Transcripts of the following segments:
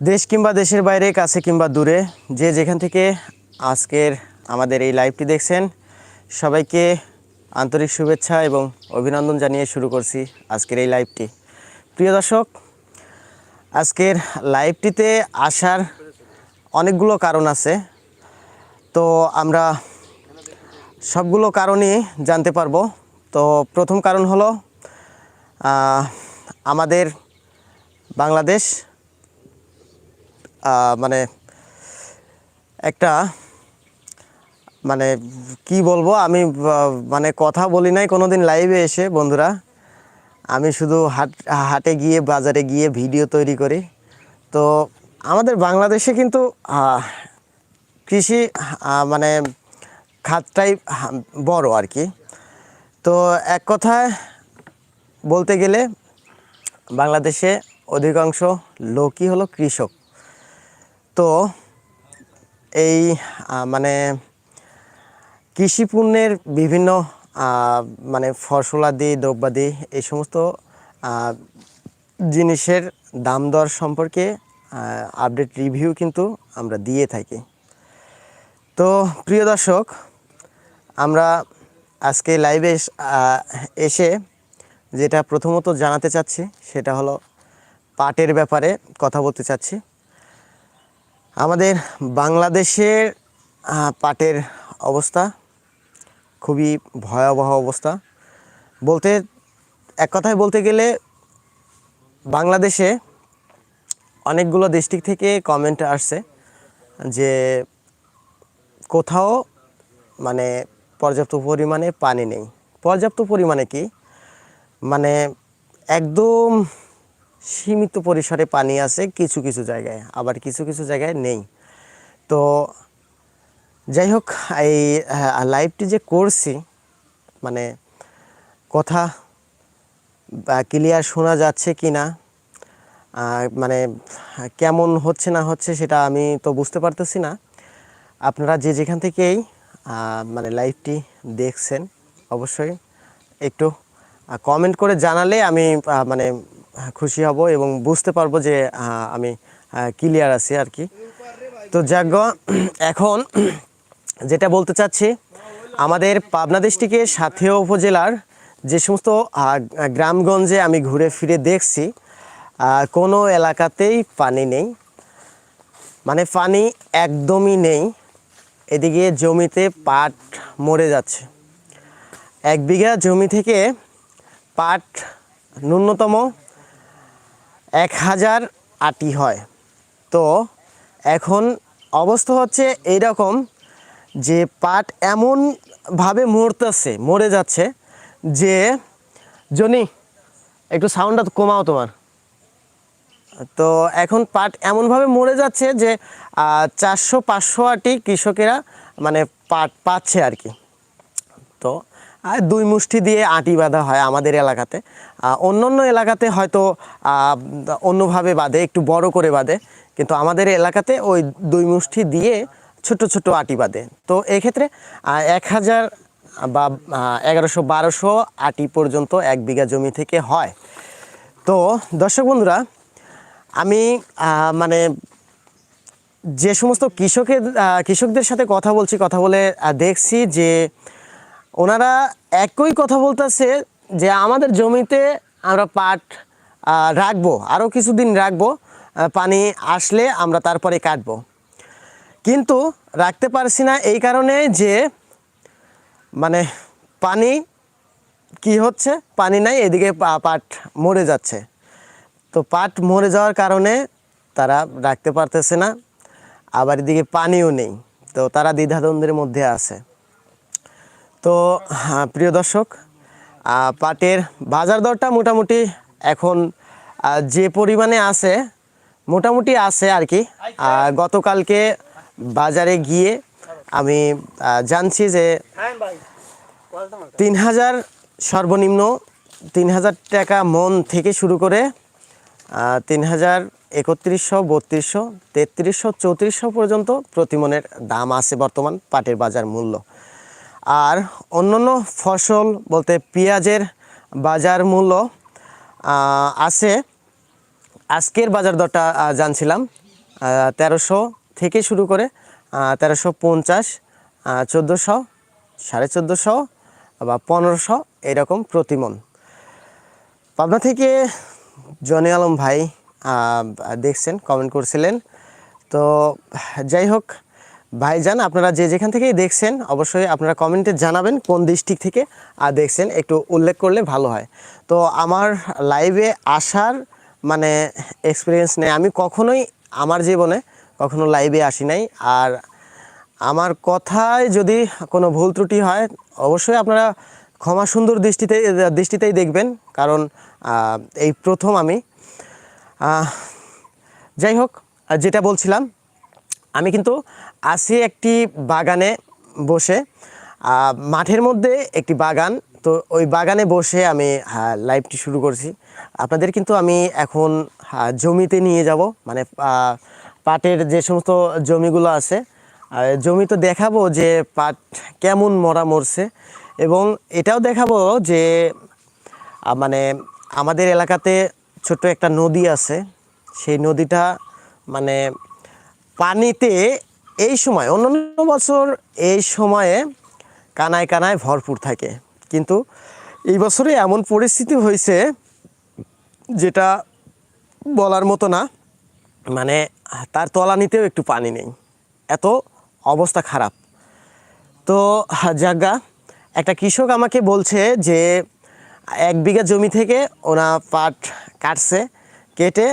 দেশ কিংবা দেশের বাইরে, কাছে কিংবা দূরে, যে যেখান থেকে আজকের আমাদের এই লাইভটি দেখছেন, সবাইকে আন্তরিক শুভেচ্ছা এবং অভিনন্দন জানিয়ে শুরু করছি আজকের এই লাইভটি প্রিয় দর্শক, আজকের লাইভটিতে আসার অনেকগুলো কারণ আছে। তো আমরা সবগুলো কারণই জানতে পারব। তো প্রথম কারণ হলো আমাদের বাংলাদেশ মানে একটা মানে কি বলব, আমি মানে কথা বলি নাই কোনো দিন লাইভে এসে, বন্ধুরা। আমি শুধু হাট, হাটে গিয়ে, বাজারে গিয়ে ভিডিও তৈরি করি। তো আমাদের বাংলাদেশে কিন্তু কৃষি মানে খাতটাই বড় আর কি। তো এক কথায় বলতে গেলে, বাংলাদেশে অধিকাংশ লোকই হলো কৃষক। তো এই মানে কৃষি পণ্যের বিভিন্ন মানে ফসলাদি, দ্রব্যাদি এই সমস্ত জিনিসের দাম দর সম্পর্কে আপডেট রিভিউ কিন্তু আমরা দিয়ে থাকি। তো প্রিয় দর্শক, আমরা আজকে লাইভে এসে যেটা প্রথমত জানাতে চাচ্ছি, সেটা হলো পাটের ব্যাপারে কথা বলতে চাচ্ছি। আমাদের বাংলাদেশের পাটের অবস্থা খুবই ভয়াবহ অবস্থা। বলতে, এক কথায় বলতে গেলে বাংলাদেশে অনেকগুলো ডিস্ট্রিক্ট থেকে কমেন্ট আসছে যে কোথাও মানে পর্যাপ্ত পরিমাণে পানি নেই। পর্যাপ্ত পরিমাণে কি? মানে একদম সীমিত পরিসরে পানি আছে কিছু কিছু জায়গায়, আবার কিছু কিছু জায়গায় নেই। তো যাই হোক, এই লাইভটি যে করছি মানে কথা ক্লিয়ার শোনা যাচ্ছে কি না মানে কেমন হচ্ছে না হচ্ছে সেটা আমি তো বুঝতে পারতেছি না। আপনারা যে যেখান থেকেই মানে লাইভটি দেখছেন, অবশ্যই একটু কমেন্ট করে জানালে আমি মানে খুশি হব এবং বুঝতে পারব যে আমি ক্লিয়ার আছি আর কি। তো গ, এখন যেটা বলতে চাচ্ছি আমাদের পাবনা ডিস্ট্রিক্টের সাথেও উপজেলার যে সমস্ত গ্রামগঞ্জে আমি ঘুরে ফিরে দেখছি কোনো এলাকাতেই পানি নেই। মানে পানি একদমই নেই। এদিকে জমিতে পাট মরে যাচ্ছে। এক বিঘা জমি থেকে পাট ন্যূনতম এক হাজার আটি হয়। তো এখন অবস্থা হচ্ছে এইরকম যে পাট এমনভাবে মরতেছে, মরে যাচ্ছে যে, জনি, একটু সাউন্ডটা কমাও তোমার। তো এখন পাট এমনভাবে মরে যাচ্ছে যে চারশো পাঁচশো আটি কৃষকেরা মানে পাট পাচ্ছে আর কি। তো দুই মুষ্টি দিয়ে আটি বাঁধা হয় আমাদের এলাকাতে। আহ, অন্যান্য এলাকাতে হয়তো অন্যভাবে বাঁধে একটু বড় করে বাঁধে কিন্তু আমাদের এলাকাতে ওই দুই মুষ্টি দিয়ে ছোট ছোট আটি বাঁধে। তো এক্ষেত্রে এক হাজার বা এগারোশো বারোশো আটি পর্যন্ত এক বিঘা জমি থেকে হয়। তো দর্শক বন্ধুরা আমি মানে যে সমস্ত কৃষকের কৃষকদের সাথে কথা বলছি কথা বলে দেখছি যে ওনারা একই কথা বলতেছে যে আমাদের জমিতে আমরা পাট রাখব আরও কিছুদিন রাখব পানি আসলে আমরা তারপরে কাটবো। কিন্তু রাখতে পারছি না এই কারণে যে মানে পানি কি হচ্ছে? পানি নাই, এদিকে পাট মরে যাচ্ছে। তো পাট মরে যাওয়ার কারণে তারা রাখতে পারতেছে না, আবার এদিকে পানিও নেই। তো তারা দ্বিধাদ্বন্দ্বের মধ্যে আছে। তো প্রিয় দর্শক পাটের বাজার দরটা মোটামুটি এখন যে পরিমাণে আছে, মোটামুটি আছে আর কি। গতকালকে বাজারে গিয়ে আমি জানছি যে তিন হাজার সর্বনিম্ন তিন হাজার টাকা মন থেকে শুরু করে তিন হাজার একত্রিশশো, বত্রিশশো, তেত্রিশশো, চৌত্রিশশো পর্যন্ত প্রতিমনের দাম আছে বর্তমান পাটের বাজার মূল্য। আর অন্যান্য ফসল বলতে পেঁয়াজের বাজার মূল্য আছে। আজকের বাজার দরটা জানছিলাম। তেরোশো থেকে শুরু করে তেরোশো পঞ্চাশ চোদ্দোশো, সাড়ে চোদ্দোশো বা পনেরোশো এরকম প্রতিমন। পাবনা থেকে জনি আলম ভাই দেখছেন কমেন্ট করছিলেন। তো যাই হোক ভাইজান, আপনারা যে যেখান থেকেই দেখছেন, অবশ্যই আপনারা কমেন্টে জানাবেন কোন ডিস্ট্রিক্ট থেকে, আর দেখছেন, একটু উল্লেখ করলে ভালো হয়। তো আমার লাইভে আসার মানে এক্সপিরিয়েন্স নেই। আমি কখনোই আমার জীবনে কখনো লাইভে আসি নাই। আর আমার কথায় যদি কোনো ভুল ত্রুটি হয়, অবশ্যই আপনারা ক্ষমা সুন্দর দৃষ্টিতে, দৃষ্টিতেই দেখবেন। কারণ এই প্রথম আমি। যাই হোক যেটা বলছিলাম, আমি কিন্তু আসি একটি বাগানে বসে মাঠের মধ্যে একটি বাগান। তো ওই বাগানে বসে আমি লাইভটি শুরু করছি। আপনাদের কিন্তু আমি এখন জমিতে নিয়ে যাব। মানে পাটের যে সমস্ত জমিগুলো আছে জমি তো দেখাবো যে পাট কেমন মরা মরছে এবং এটাও দেখাবো যে মানে আমাদের এলাকাতে ছোট্ট একটা নদী আছে। সেই নদীটা মানে পানিতে এই সময়, অন্যান্য বছর এই সময়ে কানায় কানায় ভরপুর থাকে। কিন্তু এই বছরে এমন পরিস্থিতি হয়েছে যেটা বলার মতো না। মানে তার তলানিতেও একটু পানি নেই। এত অবস্থা খারাপ। তো জাগা, একটা কৃষক আমাকে বলছে যে এক বিঘা জমি থেকে ওনা পাট কাটছে। কেটে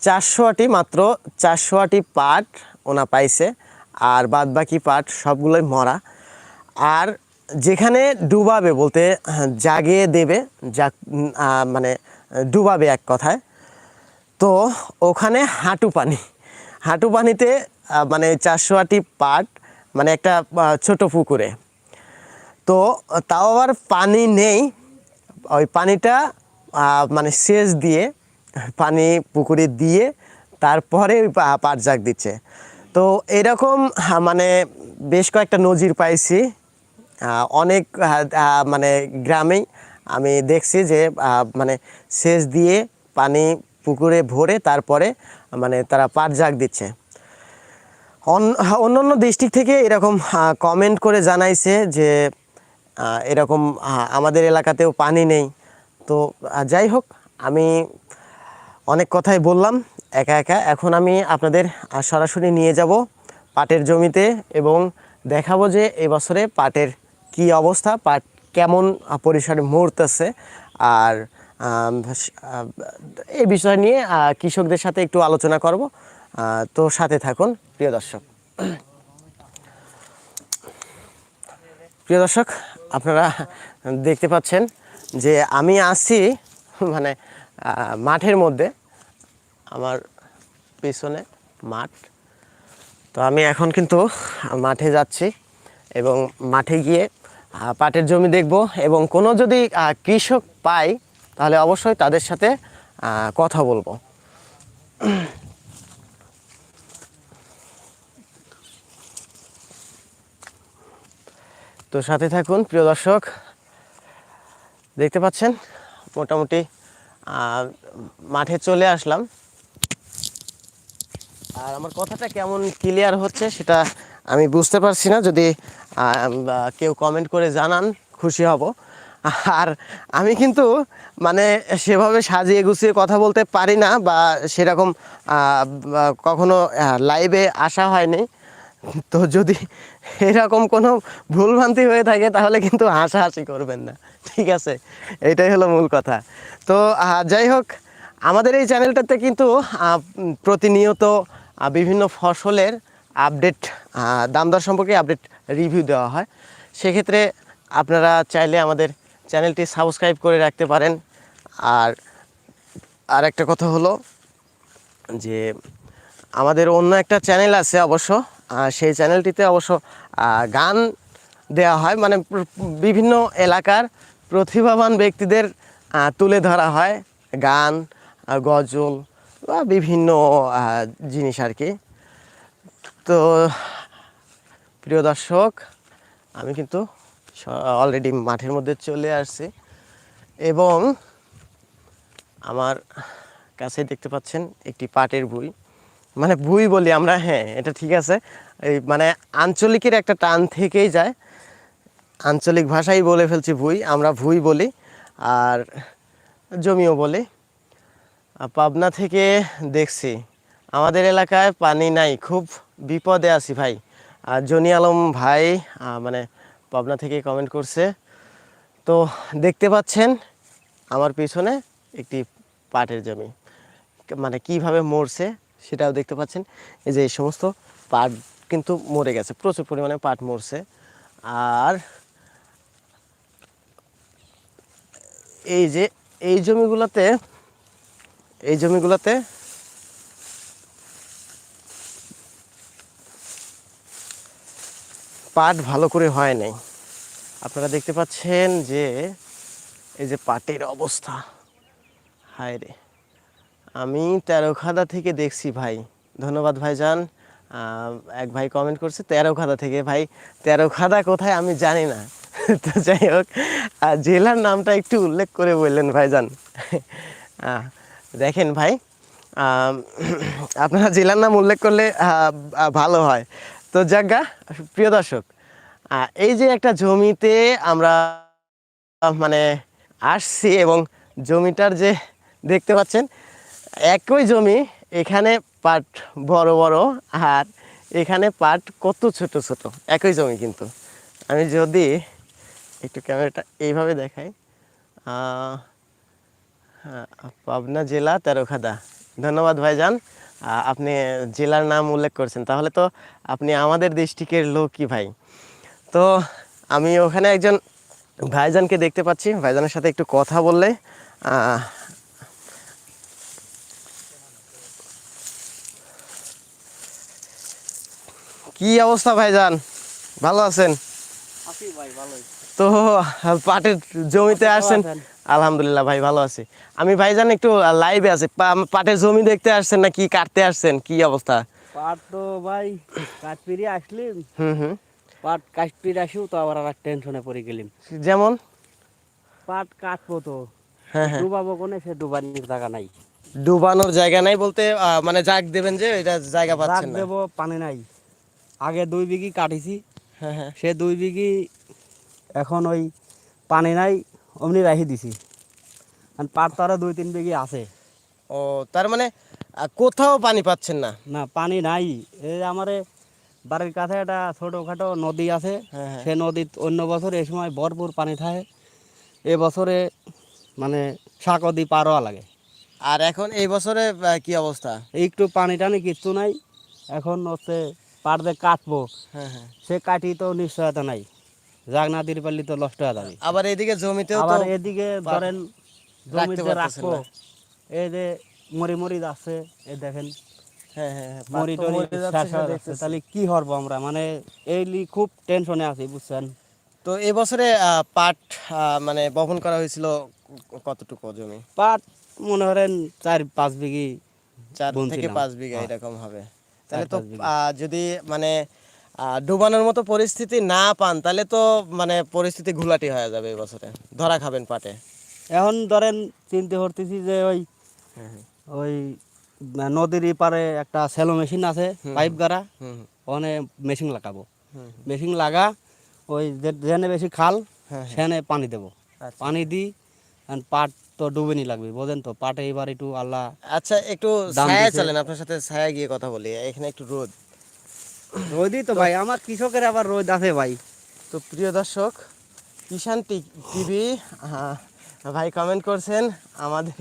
চারশো আটি মাত্র চারশো আটি পাট ওনা পাইছে। আর বাদ বাকি পাট সবগুলোই মরা। আর যেখানে ডুবাবে বলতে জাগিয়ে দেবে যা মানে ডুবাবে এক কথায়, তো ওখানে হাঁটু পানি। হাঁটু পানিতে মানে চারশো আটি পাট মানে একটা ছোট পুকুরে। তো তাও আবার পানি নেই। ওই পানিটা মানে সেচ দিয়ে, পানি পুকুরে দিয়ে, তারপরে ওই পাট জাগ দিচ্ছে। তো এরকম মানে বেশ কয়েকটা নজির পাইছি। অনেক মানে গ্রামেই আমি দেখছি যে মানে সেচ দিয়ে পানি পুকুরে ভরে তারপরে মানে তারা পাট জাগ দিচ্ছে। অন- অন্য অন্য ডিস্ট্রিক্ট থেকে এরকম কমেন্ট করে জানাইছে যে এরকম আমাদের এলাকাতেও পানি নেই। তো যাই হোক, আমি অনেক কথাই বললাম, একা একা। এখন আমি আপনাদের সরাসরি নিয়ে যাব পাটের জমিতে এবং দেখাবো যে এই বছরে পাটের কি অবস্থা, পাট কেমন পরিসরে মরতেছে। আর এই বিষয় নিয়ে কৃষকদের সাথে একটু আলোচনা করব। তো সাথে থাকুন, প্রিয় দর্শক। প্রিয় দর্শক, আপনারা দেখতে পাচ্ছেন যে আমি আছি মানে মাঠের মধ্যে, আমার পিছনে মাঠ। তো আমি এখন কিন্তু মাঠে যাচ্ছি এবং মাঠে গিয়ে পাটের জমি দেখব এবং কোনো যদি কৃষক পাই, তাহলে অবশ্যই তাদের সাথে কথা বলব। তো সাথে থাকুন, প্রিয় দর্শক। দেখতে পাচ্ছেন, মোটামুটি মাঠে চলে আসলাম। আর আমার কথাটা কেমন ক্লিয়ার হচ্ছে সেটা আমি বুঝতে পারছি না। যদি কেউ কমেন্ট করে জানান, খুশি হব। আর আমি কিন্তু মানে সেভাবে সাজিয়ে গুছিয়ে কথা বলতে পারি না বা সেরকম কখনো লাইভে আসা হয়নি। তো যদি এরকম কোনো ভুলভ্রান্তি হয়ে থাকে, তাহলে কিন্তু হাসাহাসি করবেন না। ঠিক আছে? এটাই হলো মূল কথা। তো যাই হোক, আমাদের এই চ্যানেলটাতে কিন্তু প্রতিনিয়ত বিভিন্ন ফসলের আপডেট দাম দর সম্পর্কে আপডেট রিভিউ দেওয়া হয়। সেক্ষেত্রে আপনারা চাইলে আমাদের চ্যানেলটি সাবস্ক্রাইব করে রাখতে পারেন। আর আর একটা কথা হলো যে, আমাদের অন্য একটা চ্যানেল আছে অবশ্য সেই চ্যানেলটিতে অবশ্য গান দেওয়া হয়। মানে বিভিন্ন এলাকার প্রতিভাবান ব্যক্তিদের তুলে ধরা হয় গান গজল বা বিভিন্ন জিনিস আর কি। তো প্রিয় দর্শক, আমি কিন্তু অলরেডি মাঠের মধ্যে চলে আসছি এবং আমার কাছে দেখতে পাচ্ছেন একটি পাটের বই। মানে ভুই বলি আমরা হ্যাঁ এটা ঠিক আছে। এই মানে আঞ্চলিকের একটা টান থেকেই যায়। আঞ্চলিক ভাষাই বলে ফেলছি ভুই, আমরা ভুই বলি, আর জমিও বলি। পাবনা থেকে দেখছি, আমাদের এলাকায় পানি নাই, খুব বিপদে আছি ভাই। আর জনি আলম ভাই মানে পাবনা থেকে কমেন্ট করছে। তো দেখতে পাচ্ছেন, আমার পিছনে একটি পাটের জমি। মানে কীভাবে মরছে সেটাও দেখতে পাচ্ছেন। এই যে এই সমস্ত পাট কিন্তু মরে গেছে, প্রচুর পরিমাণে পাট মরছে। আর এই যে এই জমিগুলোতে এই জমিগুলোতে পাট ভালো করে হয় নাই। আপনারা দেখতে পাচ্ছেন যে এই যে পাটের অবস্থা। হায় রে। আমি তেরোখাদা থেকে দেখছি ভাই। ধন্যবাদ ভাইজান। এক ভাই কমেন্ট করছে, তেরোখাদা থেকে। ভাই, তেরোখাদা কোথায় আমি জানি না। তো যাই হোক জেলার নামটা একটু উল্লেখ করে বললেন ভাইজান। দেখেন ভাই আপনারা জেলার নাম উল্লেখ করলে ভালো হয়। তো যাজ্ঞা প্রিয় দর্শক এই যে একটা জমিতে আমরা মানে আসছি এবং জমিটার যে দেখতে পাচ্ছেন একই জমি এখানে পাট বড় বড় আর এখানে পাট কত ছোট ছোট একই জমি কিন্তু। আমি যদি একটু ক্যামেরাটা এইভাবে দেখাই হ্যাঁ, পাবনা জেলা তেরোখাদা। ধন্যবাদ ভাইজান আপনি জেলার নাম উল্লেখ করছেন। তাহলে তো আপনি আমাদের ডিস্ট্রিক্টের লোকই ভাই। তো আমি ওখানে একজন ভাইজানকে দেখতে পাচ্ছি। ভাইজানের সাথে একটু কথা বললে কি অবস্থা ভাইজান? ভালো আছেন? তো পাটের জমিতে আসছেন? আলহামদুলিল্লাহ ভাই ভালো আছি। আমি ভাইজান একটু লাইভে আছি। পাটের জমি দেখতে আসছেন না কি কাটতে আসছেন? কি অবস্থা? পাট তো ভাই কাঠপিড়ি আসলি হুম হুম। পাট কাঠপিড়ি আসিও তো আবার আর টেনশনে পড়ে গেলিম। যেমন? পাট কাটবো তো। হ্যাঁ হ্যাঁ। ডুবাবো কোনে? সে ডুবানির জায়গা নাই। ডুবানোর জায়গা নাই বলতে মানে জাগ দেবেন যে এটা জায়গা পাচ্ছেন না। দেবো পানি নাই। আগে দুই বিঘি কাটিছি। হ্যাঁ হ্যাঁ। সে দুই বিঘি এখন ওই পানি নাই অমনি রাখি দিছি। আর পাট তো আরও দুই তিন বিঘি আছে। ও তার মানে কোথাও পানি পাচ্ছেন না? না পানি নাই। এই আমারে বাড়ির কাছে একটা ছোটোখাটো নদী আছে। হ্যাঁ সে নদীত অন্য বছর এই সময় ভরপুর পানি থাকে। এ বছরে মানে শাকদি পার হওয়া লাগে। আর এখন এই বছরে কি অবস্থা? একটু পানি টানি কিচ্ছু নাই। এখন হচ্ছে পাট দিয়ে কাটবো। হ্যাঁ হ্যাঁ। সে কাটি তো নিশ্চয়তা নাই। দিতে পারলে তো নষ্ট হয়ে যাবে। আবার এদিকে জমিতেও আবার এদিকে ধরেন জমিতে রাখব। এই যে মরি মরি যাচ্ছে এই দেখেন। হ্যাঁ। তাহলে কি হরবো আমরা? মানে এই খুব টেনশনে আছি বুঝছেন? তো এবছরে আহ, পাট মানে বপন করা হয়েছিল কতটুকু জমি? পাট মনে করেন চার পাঁচ বিঘি চার থেকে পাঁচ বিঘা। এরকম হবে। তাহলে তো যদি মানে ডুবানোর মতো পরিস্থিতি না পান তাহলে তো মানে পরিস্থিতি ঘুলাটি হয়ে যাবে এবছরে ধরা খাবেন পাটে। এখন ধরেন চিন্তা করতেছি যে ওই ওই নদীর পারে একটা সেলো মেশিন আছে পাইপ গাড়া। ওখানে মেশিন লাগাবো। মেশিন লাগা ওই যে- যেখানে বেশি খাল হ্যাঁ, সেখানে পানি দেবো। আচ্ছা। পানি দিই পাট তো ডুবেনি লাগবে বোঝেন তো? পাটে এবার একটু আল্লাহ আচ্ছা একটু ছায়া চলেন আপনার সাথে ছায়া গিয়ে কথা বলি এখানে একটু রোদ। রোদই তো ভাই আমার কৃষকের আবার রোদ আছে ভাই। তো প্রিয় দর্শক কিষান টিভি ভাই কমেন্ট করছেন আমাদের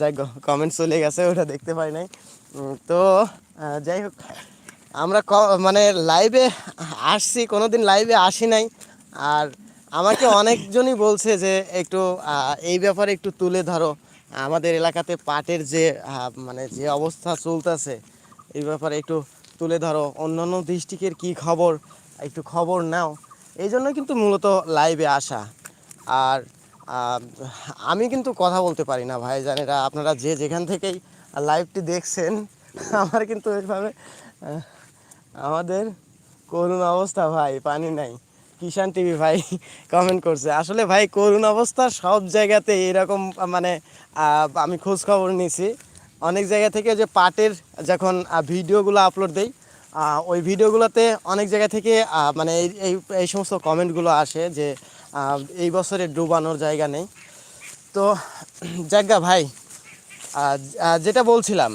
যাই কমেন্ট চলে গেছে ওটা দেখতে পাই নাই। তো যাই হোক আমরা মানে লাইভে আসছি কোনোদিন লাইভে আসি নাই। আর আমাকে অনেকজনই বলছে যে একটু এই ব্যাপারে একটু তুলে ধরো। আমাদের এলাকাতে পাটের যে মানে যে অবস্থা চলতেছে, এই ব্যাপারে একটু তুলে ধরো। অন্যান্য ডিস্ট্রিক্টের কি খবর, একটু খবর নাও। এই জন্য কিন্তু মূলত লাইভে আসা। আর আমি কিন্তু কথা বলতে পারি না ভাই জানেরা আপনারা যে যেখান থেকেই লাইভটি দেখছেন, আমার কিন্তু এইভাবে আমাদের করুণ অবস্থা, ভাই, পানি নাই। কিষান টিভি ভাই কমেন্ট করছে। আসলে ভাই, করুণ অবস্থা সব জায়গাতে এরকম মানে আমি খোঁজ খবর নিছি। অনেক জায়গা থেকে যে পাটের যখন ভিডিওগুলো আপলোড দেই ওই ভিডিওগুলোতে অনেক জায়গা থেকে মানে এই এই সমস্ত কমেন্টগুলো আসে যে এই বছরে ডুবানোর জায়গা নেই। তো জায়গা ভাই যেটা বলছিলাম,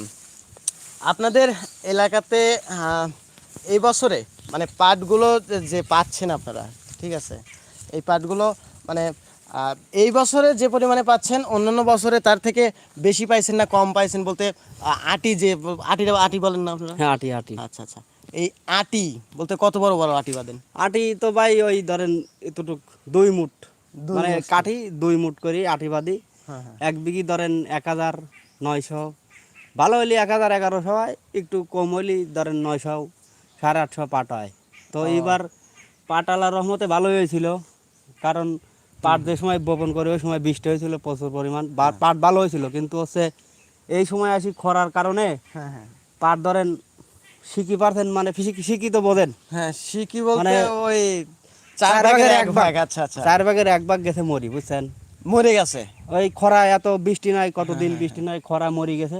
আপনাদের এলাকাতে এই বছরে মানে পাটগুলো যে- পাচ্ছেন আপনারা ঠিক আছে? এই পাটগুলো মানে এই বছরে যে পরিমাণে পাচ্ছেন অন্যান্য বছরে তার থেকে বেশি পাইছেন না কম পাইছেন বলতে আটি যে আটি আটি বলেন না আপনারা? হ্যাঁ আটি আটি। আচ্ছা আচ্ছা। এই আটি বলতে কত বড় বড় আটি বাঁধেন আটি তো ভাই ওই ধরেন এতটুক দুই মুঠ। মানে। কাঠি দুই মুঠ করি আটি বাদি। হ্যাঁ হ্যাঁ। এক বিঘি ধরেন এক হাজার নয়শো। ভালো হইলে এক হাজার এগারোশো হয় একটু কম হইলে ধরেন নয়শো। সাড়ে আটশো পাট হয়। তো এইবার পাট আল্লাহর রহমতে ভালো হয়েছিল। কারণ পাট যে সময় বপন করে ওই সময় বৃষ্টি হয়েছিল প্রচুর পরিমাণ। পাট ভালো হয়েছিল কিন্তু হচ্ছে এই সময় আসি খরার কারণে হ্যাঁ হ্যাঁ। পাট ধরেন শিখি পারছেন মানে শিখি তো বোঝেন। হ্যাঁ বলতে মানে ওই চার ভাগের এক ভাগ। আচ্ছা আচ্ছা। চার ভাগের এক ভাগ গেছে মরি বুঝছেন? মরে গেছে। ওই খরা এত বৃষ্টি নাই কতদিন বৃষ্টি নাই খরা মরি গেছে।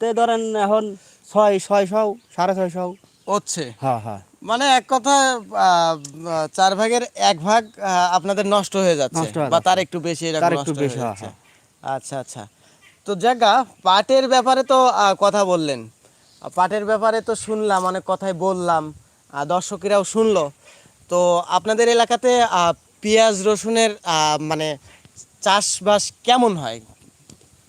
তো ধরেন এখন ছয় ছয়শো সাড়ে ছয়শো হচ্ছে। হ্যাঁ হ্যাঁ। মানে এক কথা চার ভাগের এক ভাগ আপনাদের নষ্ট হয়ে যাচ্ছে বা তার একটু বেশি এরকম একটু নষ্ট হয়ে হ্যাঁ, যাচ্ছে। আচ্ছা আচ্ছা। তো জায়গা পাটের ব্যাপারে তো কথা বললেন। পাটের ব্যাপারে তো শুনলাম অনেক কথাই বললাম দর্শকেরাও শুনলো। তো আপনাদের এলাকাতে আহ, পেঁয়াজ রসুনের আহ, মানে চাষবাস কেমন হয়?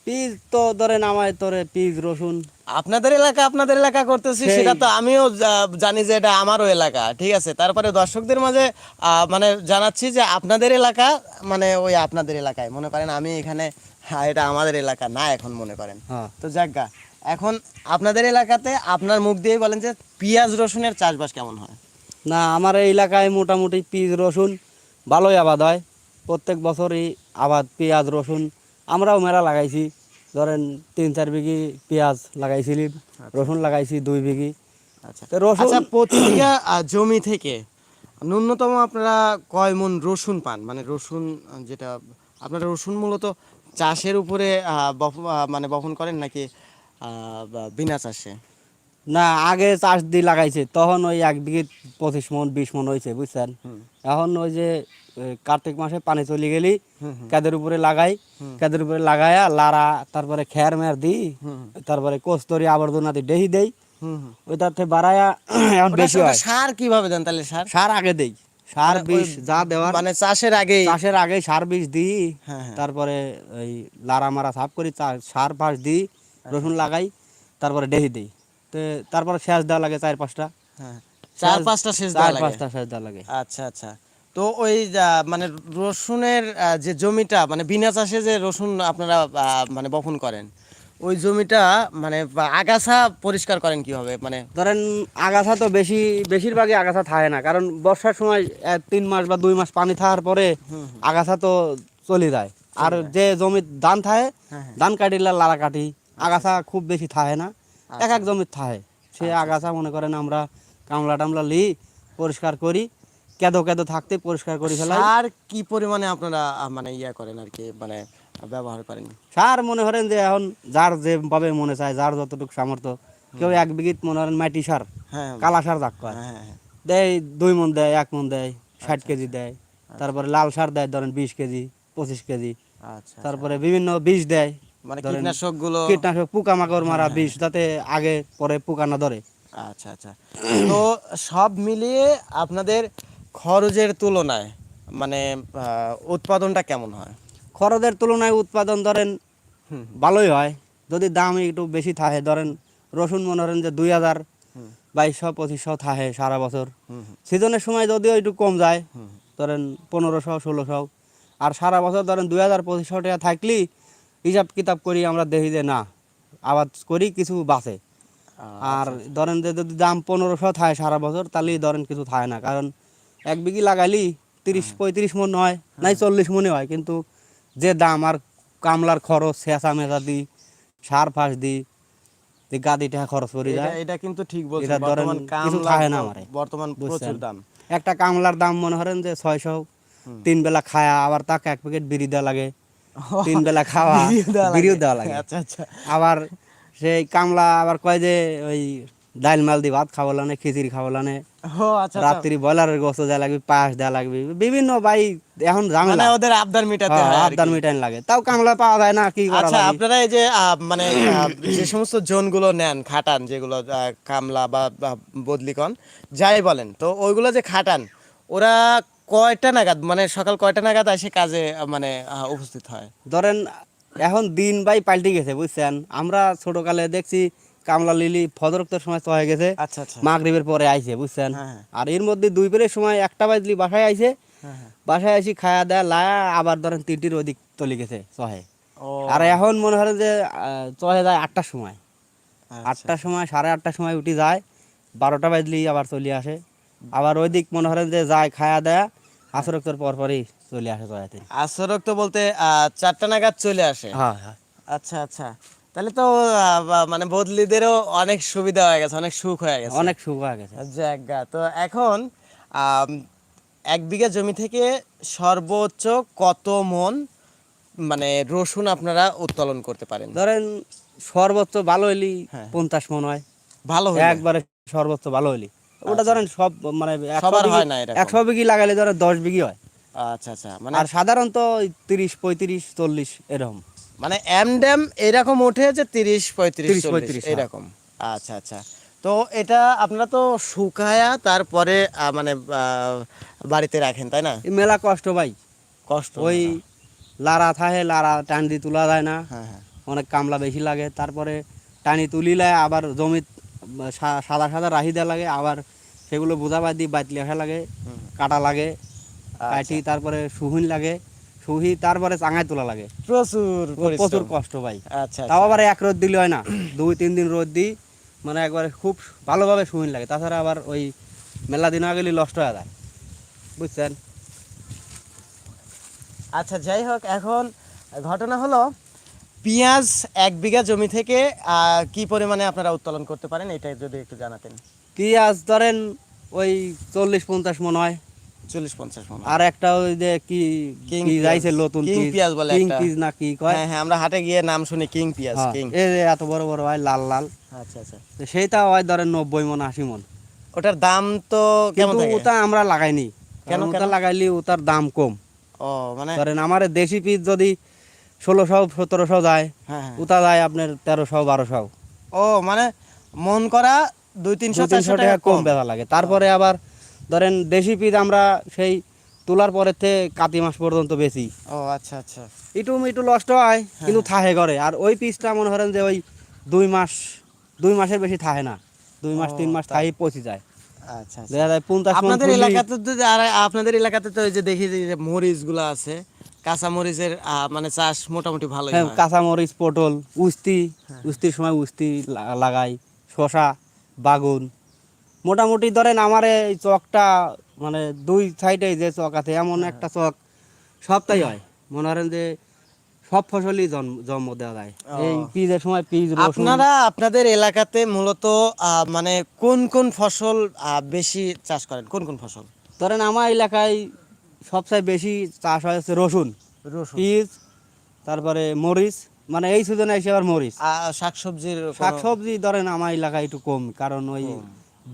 পিস তো ধরেন আমার তোরে পিস রসুন। আপনাদের এলাকা আপনাদের এলাকা করতেছি সেটা তো আমিও জানি যে এটা আমারও এলাকা ঠিক আছে? তারপরে দর্শকদের মাঝে মানে জানাচ্ছি যে আপনাদের এলাকা মানে ওই আপনাদের এলাকায় মনে করেন আমি এখানে এটা আমাদের এলাকা না এখন মনে করেন। তো যাজ্ঞা এখন আপনাদের এলাকাতে আপনার মুখ দিয়ে বলেন যে পেঁয়াজ রসুনের চাষবাস কেমন হয়? না আমার এই এলাকায় মোটামুটি পিস রসুন ভালোই আবাদ হয়। প্রত্যেক বছরই আবাদ পেঁয়াজ রসুন। আমরাও মেলা লাগাইছি। ধরেন তিন চার বিঘি পেঁয়াজ লাগাইছিলি রসুন লাগাইছি দুই বিঘি। আচ্ছা। তো রসুন আচ্ছা প্রতি বিঘা জমি থেকে ন্যূনতম আপনারা কয় মন রসুন পান? মানে রসুন যেটা আপনারা রসুন মূলত চাষের উপরে মানে বপন করেন নাকি বিনা চাষে? না আগে চাষ দিয়ে লাগাইছে তখন ওই এক বিঘে পঁচিশ মন বিশ মন হয়েছে বুঝছেন? এখন ওই যে কার্তিক মাসে পানি চলে গেলি। কাদের উপরে লাগাই কাদের উপরে লাগায়া লারা তারপরে খের মের দিই তারপরে কস্তরি আবর্জনা দিই ডেহি দেই। ওই তার থেকে বাড়ায়া এখন বেশি হয়। সার কীভাবে দেন তাহলে সার? সার আগে দেই সার মানে বিষ যা দেওয়ার। মানে চাষের আগে চাষের আগে সার বিষ দিই হ্যাঁ, হ্যাঁ। তারপরে ওই লারা মারা সাফ করি সার ফাঁস দিই রসুন লাগাই তারপরে ডেহি দিই। তো তারপরে সেচ দেওয়া লাগে চার পাঁচটা। হ্যাঁ চার পাঁচটা সেচ দেওয়া লাগে? পাঁচটা সেচ দেওয়া লাগে। আচ্ছা আচ্ছা। তো ওই মানে রসুনের যে জমিটা মানে বিনা চাষে যে রসুন আপনারা মানে বপন করেন ওই জমিটা মানে আগাছা পরিষ্কার করেন কীভাবে? মানে ধরেন আগাছা তো বেশি বেশিরভাগই আগাছা থাকে না। কারণ বর্ষার সময় এক তিন মাস বা দুই মাস পানি থাকার পরে আগাছা তো চলে যায়। আর যে জমি ধান থাকে হ্যাঁ, হ্যাঁ। ধান কাটিলে লালা কাটি আগাছা খুব বেশি থাকে না। এক এক জমির থাকে সে আগাছা মনে করেন আমরা কামলা টামলা লি পরিষ্কার করি কেদো কেদো থাকতে পরিষ্কার করি ফেলাই। সার কি পরিমাণে আপনারা মানে ইয়া করেন আর কি মানে ব্যবহার করেন? সার মনে করেন যে এখন যার যেভাবে মনে চায় যার যতটুকু সামর্থ্য কেউ এক বিঘিত মনে করেন মাটি সার হ্যাঁ কালা সার যাক কয়। হ্যাঁ, হ্যাঁ, হ্যাঁ। দেয় দুই মন দেয় এক মন দেয় ষাট কেজি দেয় তারপরে লাল সার দেয় ধরেন বিশ কেজি পঁচিশ কেজি। আচ্ছা তারপরে বিভিন্ন বিষ দেয় মানে কীটনাশকগুলো কীটনাশক পোকামাকড় মারা বিষ যাতে আগে পরে পোকা না ধরে। আচ্ছা আচ্ছা। তো সব মিলিয়ে আপনাদের খরচের তুলনায় মানে উৎপাদনটা কেমন হয়? খরচের তুলনায় উৎপাদন ধরেন। ভালোই হয়। যদি দাম একটু বেশি থাকে ধরেন রসুন মনে করেন যে দুই হাজার বাইশশো পঁচিশশো থাকে সারা বছর। সিজনের সময় যদিও একটু কম যায় ধরেন পনেরোশো ষোলোশো। আর সারা বছর ধরেন দুই হাজার পঁচিশশো টাকা থাকলেই হিসাব কিতাব করি আমরা দেখি যে না আবাদ করি কিছু বাঁচে। আর ধরেন যে যদি দাম পনেরোশো থাকে সারা বছর তাহলে ধরেন কিছু থাকে না। কারণ এক বিঘি লাগাইলি তিরিশ পঁয়ত্রিশ মন হয় নাই চল্লিশ মনে হয়। কিন্তু যে দাম আর কামলার খরচ শেষা মেজা দিই সার ফাঁস দিই যে গাদি টাকা খরচ করে যায় এটা কিন্তু ঠিক বলছেন। বর্তমান কামলা থাকে না আমারে। বর্তমান প্রচুর দাম। একটা কামলার দাম মনে করেন যে ছয়শো তিন বেলা খায়া আবার তাকে এক প্যাকেট বিড়ি দেওয়া লাগে। তিন বেলা খাওয়া বিড়িও দেওয়া লাগে। আচ্ছা আচ্ছা। আবার সেই কামলা আবার কয় যে ওই ডাইল মাল দিয়ে ভাত খাব লানে খিচুড়ি লানে ও আচ্ছা আচ্ছা। রাত্রি ব্রয়লারের গোস্ত দেওয়া লাগবে পায়েস দেওয়া লাগবে। বিভিন্ন ভাই এখন মানে ঝামেলা ওদের আবদার মিটাতে হ্যাঁ, হয় আবদার লাগে। তাও কামলা পাওয়া যায় না কি করা আচ্ছা আপনারা এই যে মানে যে সমস্ত জোনগুলো নেন খাটান যেগুলো কামলা বা বদলিকন যাই বলেন তো ওইগুলো যে খাটান ওরা কয়টা নাগাদ মানে সকাল কয়টা নাগাদ এসে কাজে মানে উপস্থিত হয়? ধরেন এখন দিন বাই পাল্টে গেছে বুঝছেন? আমরা ছোটকালে দেখছি কামলা লিলি ফজরক্তের সময় হয়ে গেছে আচ্ছা আচ্ছা। মাগরিবের পরে আইছে বুঝছেন? হ্যাঁ, হ্যাঁ। আর এর মধ্যে দুই পেরের সময় একটা বাজলি বাসায় আইছে হ্যাঁ। বাসায় আসি খায়া দেয়া লায়া আবার ধরেন তিনটির ওদিক চলে গেছে চহে। আর এখন মনে হয় যে চহে যায় আটটার সময়। আচ্ছা। আটটার সময় সাড়ে আটটার সময় উঠি যায় বারোটা বাজলি আবার চলে আসে। আবার ওই দিক মনে হয় যে যায় খায়া দেয়া আসরক্তর পর পরই চলে আসে চয়াতে আসরক তো বলতে চারটা নাগাদ চলে আসে? হ্যাঁ হ্যাঁ। আচ্ছা আচ্ছা। তাহলে তো মানে বদলিদেরও অনেক সুবিধা হয়ে গেছে অনেক সুখ হয়ে গেছে। অনেক সুখ হয়ে গেছে। জায়গা। তো এখন এক বিঘা জমি থেকে সর্বোচ্চ কত মন মানে রসুন আপনারা উত্তোলন করতে পারেন? ধরেন সর্বোচ্চ ভালো হইলি হ্যাঁ। পঞ্চাশ মন হয়। ভালো একবারে সর্বোচ্চ ভালো হইলি ওটা ধরেন সব মানে আচ্ছা। সবার হয় না এরকম। একশো বিঘি লাগাইলে ধরেন দশ বিঘি হয়। আচ্ছা আচ্ছা মানে আর সাধারণত তিরিশ পঁয়ত্রিশ চল্লিশ এরকম। মানে এম ড্যাম এরকম ওঠে যে তিরিশ পঁয়ত্রিশ 30, 35, হ্যাঁ। এরকম। আচ্ছা আচ্ছা। তো এটা আপনারা তো শুকায়া তারপরে মানে বাড়িতে রাখেন তাই না? মেলা কষ্ট ভাই। কষ্ট ওই লারা থাহে লারা টান দিয়ে তোলা যায় না। হ্যাঁ হ্যাঁ। অনেক কামলা বেশি লাগে। তারপরে টানি তুলিলে আবার জমি সাদা সাদা রাহি দেওয়া লাগে আবার সেগুলো বোঝাবাদ দিয়ে বাতলি আসা লাগে কাটা লাগে আচ্ছা। কাটি তারপরে সুহিন লাগে সুহি তারপরে চাঙায় তোলা লাগে। প্রচুর প্রচুর কষ্ট ভাই। আচ্ছা তাও আচ্ছা। আবার এক রোদ দিলে হয় না। দুই তিন দিন রোদ দিই মানে একবারে খুব ভালোভাবে সুহিন লাগে। তাছাড়া আবার ওই মেলা দিন আগে নষ্ট হয়ে যায়। বুঝছেন? আচ্ছা যাই হোক এখন ঘটনা হলো পেঁয়াজ এক বিঘা জমি থেকে কি পরিমাণে আপনারা উত্তোলন করতে পারেন? এটা যদি একটু জানাতেন। পেঁয়াজ ধরেন ওই চল্লিশ পঞ্চাশ মন হয়। চল্লিশ পঞ্চাশ মন আর একটা ওই যে কি কিং। যাইছে নতুন কিং পেঁয়াজ। বলে কিং পিস না কি কয়? হ্যাঁ হ্যাঁ আমরা হাটে গিয়ে নাম শুনি কিং পেঁয়াজ হ্যাঁ, কিং। এই এত বড় বড় হয় লাল লাল। আচ্ছা আচ্ছা। সেইটা হয় ধরেন নব্বই মন আশি মন। ওটার দাম তো কেমন থাকে? ওটা আমরা লাগাইনি। কেন, ওটা? লাগাইলি ওটার দাম কম। ও মানে ধরেন আমার দেশি পিস যদি ষোলোশো সতেরোশো যায় হ্যাঁ হ্যাঁ। ওটা যায় আপনার তেরোশো বারোশো। ও মানে মন করা দুই তিনশো তিনশো টাকা কম বেচা লাগে। তারপরে আবার ধরেন দেশি পিস আমরা সেই তোলার পরের থেকে কাতি মাস পর্যন্ত বেশি ও আচ্ছা আচ্ছা। একটু একটু নষ্ট হয় কিন্তু থাহে করে আর ওই পিসটা মনে করেন যে ওই দুই মাস দুই মাসের বেশি থাহে না। দুই মাস তিন মাস। থাই পচে যায়। আচ্ছা আচ্ছা। আপনাদের এলাকাতে তো আপনাদের এলাকাতে তো ওই যে দেখি যে মরিচগুলো আছে কাঁচা মরিচের আহ, মানে চাষ মোটামুটি ভালোই হ্যাঁ কাঁচামরিচ পটল উস্তি উস্তির সময় উস্তি লাগাই শশা বাগুন। মোটামুটি ধরেন আমার এই চকটা মানে দুই সাইডে যে চক আছে এমন একটা চক সবটাই হয়। মনে করেন যে সব ফসলই জন্ম দেওয়া যায়। এই পিজের সময় পিজ আপনারা আপনাদের এলাকাতে মূলত আহ, মানে কোন কোন ফসল আহ, বেশি চাষ করেন? কোন কোন ফসল? ধরেন আমার এলাকায় সবচেয়ে বেশি চাষ হয় হচ্ছে রসুন। রসুন। পিজ তারপরে মরিচ মানে এই সিজনে এসে আবার মরিচ। শাকসবজির শাকসবজি ধরেন আমার এলাকায় একটু কম কারণ ওই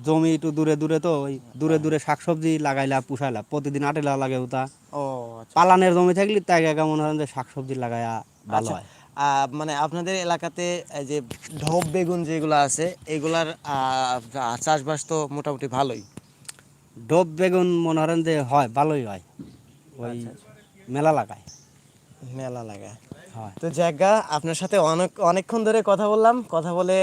জমি একটু দূরে দূরে তো ওই দূরে দূরে শাকসবজি লাগাইলা পুষাইলা প্রতিদিন আটেলা লাগে ওটা। আচ্ছা। পালানের জমি থাকলে তাই একা মনে হয় যে শাকসবজি লাগাইয়া ভালো আচ্ছা, হয়। আহ, মানে আপনাদের এলাকাতে যে ঢোপ বেগুন যেগুলো আছে এগুলার আহ, চাষবাস তো মোটামুটি ভালোই। ডোব বেগুন মনে করেন যে হয় ভালোই হয়। ওই আচ্ছা, মেলা লাগায়। মেলা লাগায়। তো জায়গা আপনার সাথে অনেক অনেকক্ষণ ধরে কথা বললাম কথা বলে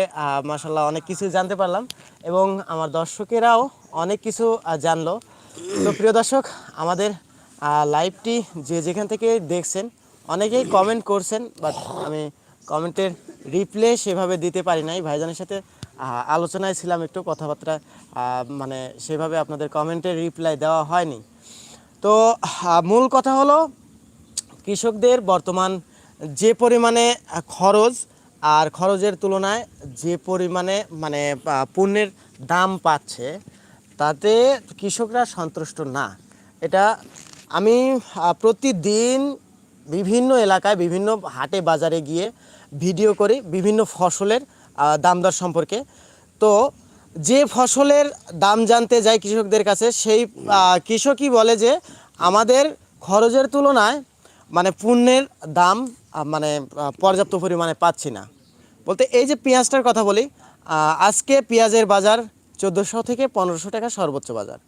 মাসাল্লাহ অনেক কিছু জানতে পারলাম এবং আমার দর্শকেরাও অনেক কিছু জানলো। তো প্রিয় দর্শক আমাদের লাইভটি যে যেখান থেকে দেখছেন অনেকেই কমেন্ট করছেন বাট আমি কমেন্টের রিপ্লে সেভাবে দিতে পারি নাই। ভাইজানের সাথে আলোচনায় ছিলাম একটু কথাবার্তা মানে সেভাবে আপনাদের কমেন্টের রিপ্লাই দেওয়া হয়নি। তো মূল কথা হলো, কৃষকদের বর্তমান যে পরিমাণে খরচ আর খরচের তুলনায় যে পরিমাণে মানে পণ্যের দাম পাচ্ছে, তাতে কৃষকরা সন্তুষ্ট না। এটা আমি প্রতিদিন বিভিন্ন এলাকায়, বিভিন্ন হাটে, বাজারে গিয়ে ভিডিও করি, বিভিন্ন ফসলের দাম দর সম্পর্কে। তো যে ফসলের দাম জানতে যায় কৃষকদের কাছে, সেই কৃষকই বলে যে আমাদের খরচের তুলনায় মানে পণ্যের দাম মানে পর্যাপ্ত পরিমাণে পাচ্ছি না। বলতে এই যে পেঁয়াজটার কথা বলি আজকে পেঁয়াজের বাজার চোদ্দোশো থেকে পনেরোশো টাকা সর্বোচ্চ বাজার।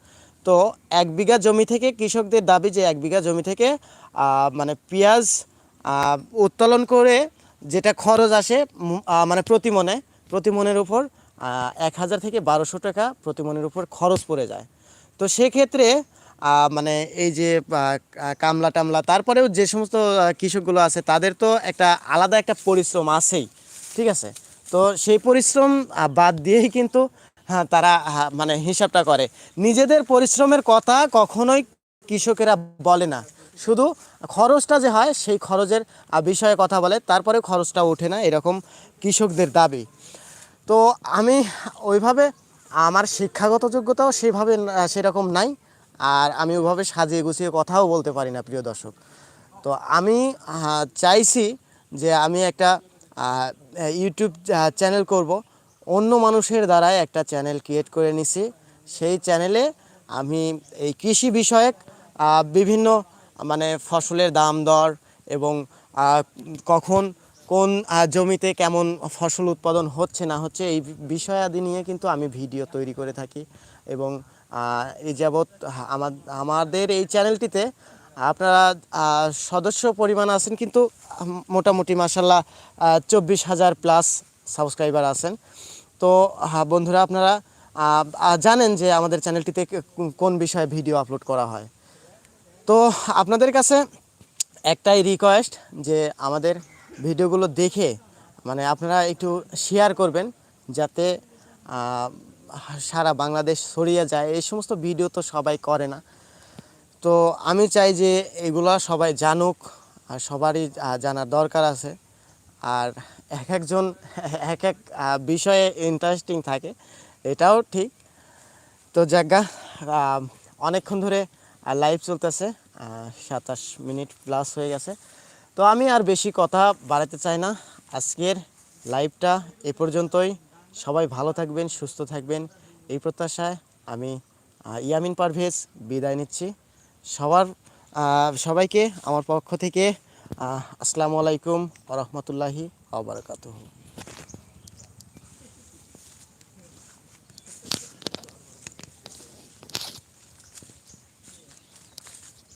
তো এক বিঘা জমি থেকে কৃষকদের দাবি যে এক বিঘা জমি থেকে মানে পেঁয়াজ উত্তোলন করে যেটা খরচ আসে মানে প্রতি মনে, প্রতি মনের উপর এক হাজার থেকে বারোশো টাকা প্রতি মনের উপর খরচ পড়ে যায়। তো সেক্ষেত্রে মানে এই যে কামলা টামলা, তারপরেও যে সমস্ত কৃষকগুলো আছে, তাদের তো একটা আলাদা একটা পরিশ্রম আছেই, ঠিক আছে? তো সেই পরিশ্রম বাদ দিয়েই কিন্তু হ্যাঁ তারা মানে হিসাবটা করে। নিজেদের পরিশ্রমের কথা কখনোই কৃষকেরা বলে না। শুধু খরচটা যে হয়, সেই খরচের বিষয়ে কথা বলে। তারপরে খরচটা ওঠে না এরকম কৃষকদের দাবি। তো আমি ওইভাবে আমার শিক্ষাগত যোগ্যতাও সেভাবে সেরকম নাই। আর আমি ওইভাবে সাজিয়ে গুছিয়ে কথাও বলতে পারি না, প্রিয় দর্শক। তো আমি চাইছি যে আমি একটা ইউটিউব চ্যানেল করব। অন্য মানুষের দ্বারাই একটা চ্যানেল ক্রিয়েট করে নিছি। সেই চ্যানেলে আমি এই কৃষি বিষয়ক বিভিন্ন মানে ফসলের দাম দর এবং কখন কোন জমিতে কেমন ফসল উৎপাদন হচ্ছে না হচ্ছে এই বিষয়াদি নিয়ে কিন্তু আমি ভিডিও তৈরি করে থাকি। এবং এই যাবৎ আমার আমাদের এই চ্যানেলটিতে আপনারা সদস্য পরিমাণ আছেন কিন্তু মোটামুটি মাসাল্লাহ চব্বিশ হাজার প্লাস সাবস্ক্রাইবার আছেন। তো বন্ধুরা আপনারা জানেন যে আমাদের চ্যানেলটিতে কোন বিষয়ে ভিডিও আপলোড করা হয়। তো আপনাদের কাছে একটাই রিকোয়েস্ট যে আমাদের ভিডিওগুলো দেখে মানে আপনারা একটু শেয়ার করবেন যাতে সারা বাংলাদেশ ছড়িয়ে যায়। এই সমস্ত ভিডিও তো সবাই করে না। তো আমি চাই যে এগুলো সবাই জানুক, আর সবারই জানার দরকার আছে। আর এক একজন, এক এক বিষয়ে ইন্টারেস্টিং থাকে, এটাও ঠিক। তো জায়গা অনেকক্ষণ ধরে লাইভ চলতেছে সাতাশ মিনিট প্লাস হয়ে গেছে। তো আমি আর বেশি কথা বাড়াতে চাই না। আজকের লাইভটা এ পর্যন্তই। সবাই ভালো থাকবেন, সুস্থ থাকবেন। এই প্রত্যাশায় আমি ইয়ামিন পারভেজ বিদায় নিচ্ছি। সবার সবাইকে আমার পক্ষ থেকে আসসালামু আলাইকুম রহমতুল্লাহি আবরকাতুহ